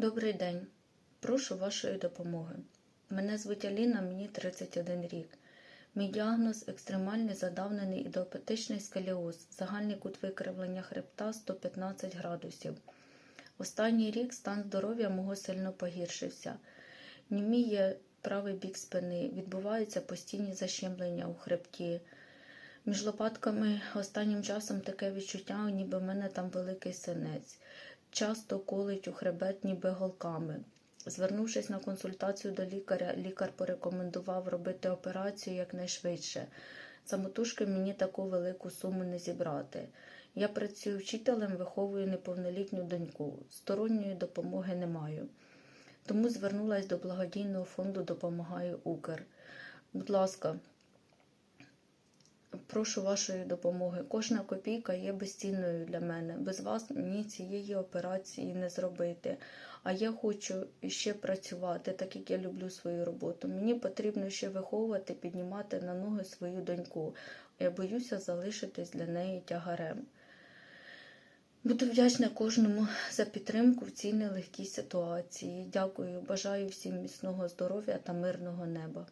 Добрий день. Прошу вашої допомоги. Мене звуть Аліна, мені 31 рік. Мій діагноз екстремальний задавнений ідеопатичний сколіоз, загальний кут викривлення хребта 115 градусів. Останній рік стан здоров'я мого сильно погіршився. Німіє правий бік спини, відбуваються постійні защемлення у хребті. Між лопатками останнім часом таке відчуття, ніби в мене там великий синець. Часто колить у хребет ніби голками. Звернувшись на консультацію до лікаря, лікар порекомендував робити операцію якнайшвидше. Самотужки мені таку велику суму не зібрати. Я працюю вчителем, виховую неповнолітню доньку. Сторонньої допомоги не маю. Тому звернулася до благодійного фонду Допомагаю Укр. Будь ласка, прошу вашої допомоги. Кожна копійка є безцінною для мене. Без вас мені цієї операції не зробити. А я хочу ще працювати, так як я люблю свою роботу. Мені потрібно ще виховувати, піднімати на ноги свою доньку. Я боюся залишитись для неї тягарем. Буду вдячна кожному за підтримку в цій нелегкій ситуації. Дякую, бажаю всім міцного здоров'я та мирного неба.